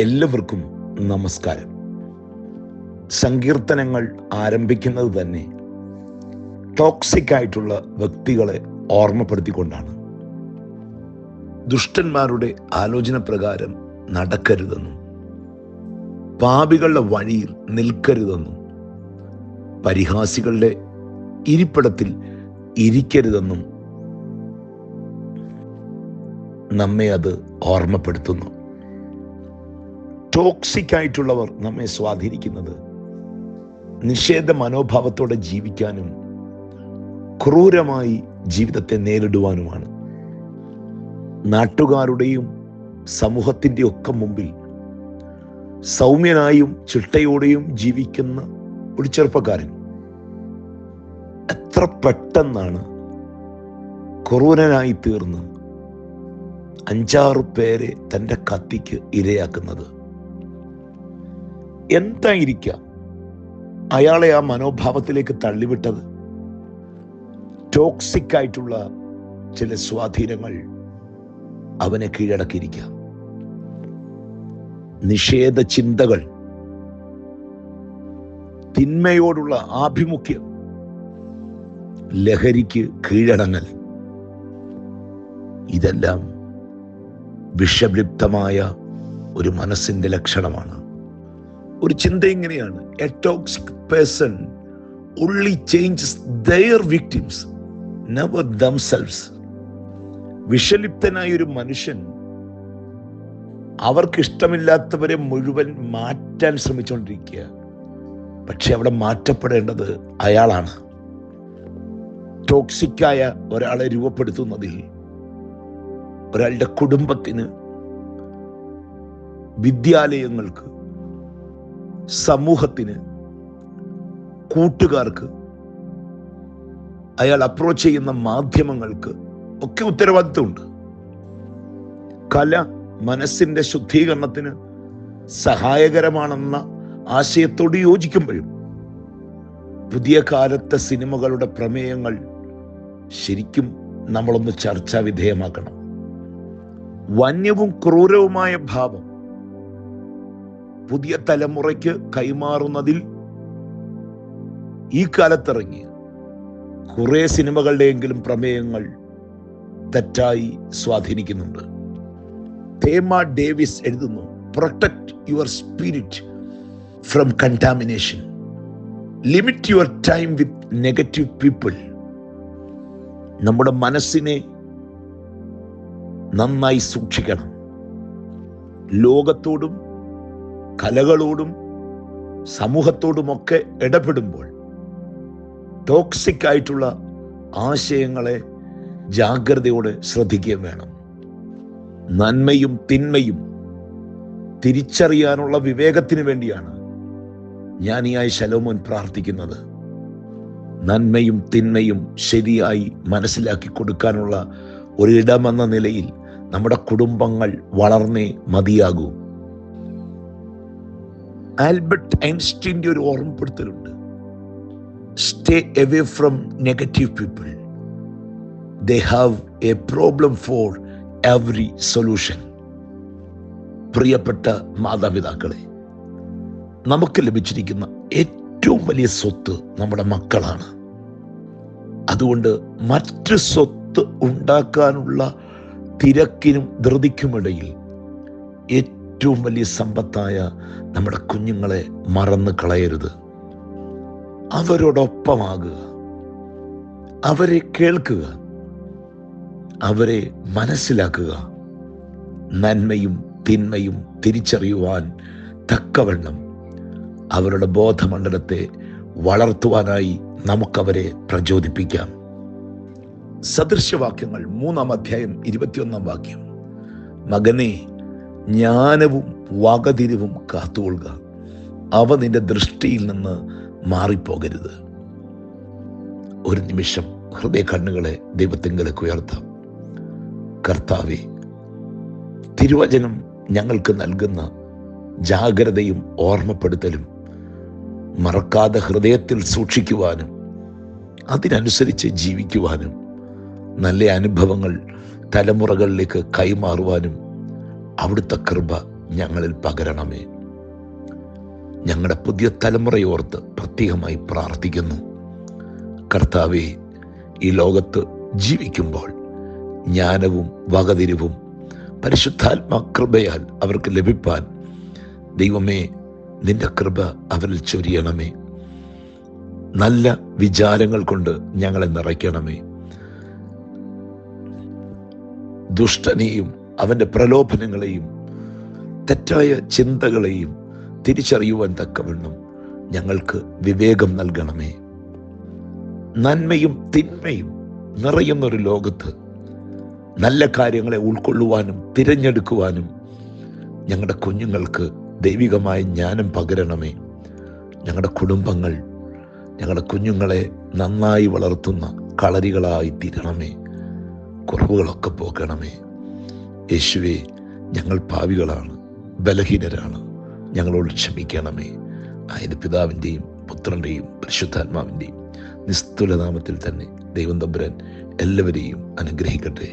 എല്ലാവർക്കും നമസ്കാരം. സങ്കീർത്തനങ്ങൾ ആരംഭിക്കുന്നത് തന്നെ ടോക്സിക് ആയിട്ടുള്ള വ്യക്തികളെ ഓർമ്മപ്പെടുത്തിക്കൊണ്ടാണ്. ദുഷ്ടന്മാരുടെ ആലോചന പ്രകാരം നടക്കരുതെന്നും പാപികളുടെ വഴിയിൽ നിൽക്കരുതെന്നും പരിഹാസികളുടെ ഇരിപ്പിടത്തിൽ ഇരിക്കരുതെന്നും നമ്മെ അത് ഓർമ്മപ്പെടുത്തുന്നു. ടോക്സിക് ആയിട്ടുള്ളവർ നമ്മെ സ്വാധീനിക്കുന്നത്. നിഷേധ മനോഭാവത്തോടെ ജീവിക്കാനും ക്രൂരമായി ജീവിതത്തെ നേരിടുവാനുമാണ്. നാട്ടുകാരുടെയും സമൂഹത്തിന്റെ ഒക്കെ മുമ്പിൽ സൗമ്യനായും ചിട്ടയോടെയും ജീവിക്കുന്ന ഒരു ചെറുപ്പക്കാരൻ. എത്ര പെട്ടെന്നാണ് ക്രൂരനായി തീർന്ന് അഞ്ചാറ് പേരെ തന്റെ കത്തിക്ക് ഇരയാക്കുന്നത്. എന്തായിരിക്കാം? അയാളെ ആ മനോഭാവത്തിലേക്ക് തള്ളിവിട്ടത്. ടോക്സിക് ആയിട്ടുള്ള ചില സ്വാധീനങ്ങൾ അവനെ കീഴടക്കിയിരിക്കാം. നിഷേധ ചിന്തകൾ. തിന്മയോടുള്ള ആഭിമുഖ്യം. ലഹരിക്ക് കീഴടങ്ങൽ. ഇതെല്ലാം വിഷലിപ്തമായ ഒരു മനസ്സിന്റെ ലക്ഷണമാണ്. ഒരു ചിന്ത ഇങ്ങനെയാണ്. A toxic person only changes their victims never themselves. വിഷലിപ്തനായ ഒരു മനുഷ്യൻ അവർക്ക് ഇഷ്ടമില്ലാത്തവരെ മുഴുവൻ മാറ്റാൻ ശ്രമിച്ചുകൊണ്ടിരിക്കുക. പക്ഷെ അവിടെ മാറ്റപ്പെടേണ്ടത് അയാളാണ്. ടോക്സിക്കായ ഒരാളെ രൂപപ്പെടുത്തുന്നതിൽ ഒരാളുടെ കുടുംബത്തിന് വിദ്യാലയങ്ങൾക്ക് സമൂഹത്തിന് കൂട്ടുകാർക്ക് അയാൾ അപ്രോച്ച് ചെയ്യുന്ന മാധ്യമങ്ങൾക്ക് ഒക്കെ ഉത്തരവാദിത്വമുണ്ട്. കല മനസ്സിന്റെ ശുദ്ധീകരണത്തിന് സഹായകരമാണെന്ന ആശയത്തോട് യോജിക്കുമ്പോഴും പുതിയ കാലത്തെ സിനിമകളുടെ പ്രമേയങ്ങൾ ശരിക്കും നമ്മളൊന്ന് ചർച്ചാ വിധേയമാക്കണം വന്യവും ക്രൂരവുമായ ഭാവം പുതിയ തലമുറയ്ക്ക് കൈമാറുന്നതിൽ ഈ കാലത്തിറങ്ങിയ കുറെ സിനിമകളുടെയെങ്കിലും പ്രമേയങ്ങൾ തെറ്റായി സ്വാധീനിക്കുന്നുണ്ട്. തേമ ഡേവിസ് എഴുതുന്നു protect your spirit from contamination limit your time with negative people നമ്മുടെ മനസ്സിനെ നന്നായി സൂക്ഷിക്കണം. ലോകത്തോടും കലകളോടും സമൂഹത്തോടുമൊക്കെ ഇടപെടുമ്പോൾ ടോക്സിക് ആയിട്ടുള്ള ആശയങ്ങളെ ജാഗ്രതയോടെ ശ്രദ്ധിക്കുകയും വേണം. നന്മയും തിന്മയും തിരിച്ചറിയാനുള്ള വിവേകത്തിന് വേണ്ടിയാണ് ജ്ഞാനിയായ ശലോമോൻ പ്രാർത്ഥിക്കുന്നത്. നന്മയും തിന്മയും ശരിയായി മനസ്സിലാക്കി കൊടുക്കാനുള്ള ഒരിടമെന്ന നിലയിൽ നമ്മുടെ കുടുംബങ്ങൾ വളർന്നേ മതിയാകൂ. ആൽബർട്ട് ഐൻസ്റ്റീന്റെ ഒരു ഓർമ്മപ്പെടുത്തലുണ്ട്. Stay away from negative people they have a problem for every solution പ്രിയപ്പെട്ട മാതാപിതാക്കളെ നമുക്ക് ലഭിച്ചിരിക്കുന്ന ഏറ്റവും വലിയ സ്വത്ത് നമ്മുടെ മക്കളാണ്. അതുകൊണ്ട് മറ്റ് സ്വത്ത് ഉണ്ടാക്കാനുള്ള തിരക്കിനും ധൃതിക്കുമിടയിൽ ഏറ്റവും വലിയ സമ്പത്തായ നമ്മുടെ കുഞ്ഞുങ്ങളെ മറന്നു കളയരുത്. അവരോടൊപ്പമാകുക. അവരെ കേൾക്കുക. അവരെ മനസ്സിലാക്കുക. നന്മയും തിന്മയും തിരിച്ചറിയുവാൻ തക്കവണ്ണം അവരുടെ ബോധമണ്ഡലത്തെ വളർത്തുവാനായി നമുക്കവരെ പ്രചോദിപ്പിക്കാം. സദൃശ്യവാക്യങ്ങൾ മൂന്നാം അധ്യായം ഇരുപത്തിയൊന്നാം വാക്യം. മകനെ ജ്ഞാനവും വകതിരിവും കാത്തുകൊള്ളുക. അവ നിന്റെ ദൃഷ്ടിയിൽ നിന്ന് മാറിപ്പോകരുത്. ഒരു നിമിഷം ഹൃദയ കണ്ണുകളെ ദൈവത്തിങ്കലേക്ക് ഉയർത്താം. കർത്താവെ തിരുവചനം ഞങ്ങൾക്ക് നൽകുന്ന ജാഗ്രതയും ഓർമ്മപ്പെടുത്തലും മറക്കാതെ ഹൃദയത്തിൽ സൂക്ഷിക്കുവാനും അതിനനുസരിച്ച് ജീവിക്കുവാനും നല്ല അനുഭവങ്ങൾ തലമുറകളിലേക്ക് കൈമാറുവാനും അവിടുത്തെ കൃപ ഞങ്ങളിൽ പകരണമേ. ഞങ്ങളുടെ പുതിയ തലമുറയോർത്ത് പ്രത്യേകമായി പ്രാർത്ഥിക്കുന്നു. കർത്താവെ ഈ ലോകത്ത് ജീവിക്കുമ്പോൾ ജ്ഞാനവും വകതിരിവും പരിശുദ്ധാത്മാകൃപയാൽ അവർക്ക് ലഭിപ്പാൻ ദൈവമേ നിന്റെ കൃപ അവരിൽ ചൊരിയണമേ. നല്ല വിചാരങ്ങൾ കൊണ്ട് ഞങ്ങളെ നിറയ്ക്കണമേ. ദുഷ്ടനെയും അവന്റെ പ്രലോഭനങ്ങളെയും തെറ്റായ ചിന്തകളെയും തിരിച്ചറിയുവാൻ തക്കവണ്ണം ഞങ്ങൾക്ക് വിവേകം നൽകണമേ. നന്മയും തിന്മയും നിറയുന്നൊരു ലോകത്ത് നല്ല കാര്യങ്ങളെ ഉൾക്കൊള്ളുവാനും തിരഞ്ഞെടുക്കുവാനും ഞങ്ങളുടെ കുഞ്ഞുങ്ങൾക്ക് ദൈവികമായ ജ്ഞാനം പകരണമേ. ഞങ്ങളുടെ കുടുംബങ്ങൾ ഞങ്ങളുടെ കുഞ്ഞുങ്ങളെ നന്നായി വളർത്തുന്ന കളരികളായി തീരണമേ. കുറവുകളൊക്കെ പോക്കണമേ. യേശുവെ ഞങ്ങൾ പാവികളാണ് ബലഹീനരാണ്. ഞങ്ങളോട് ക്ഷമിക്കണമേ. അതായത് പിതാവിന്റെയും പുത്രന്റെയും പരിശുദ്ധാത്മാവിന്റെയും നിസ്തുലനാമത്തിൽ തന്നെ ദൈവം തമ്പുരാൻ എല്ലാവരെയും അനുഗ്രഹിക്കട്ടെ.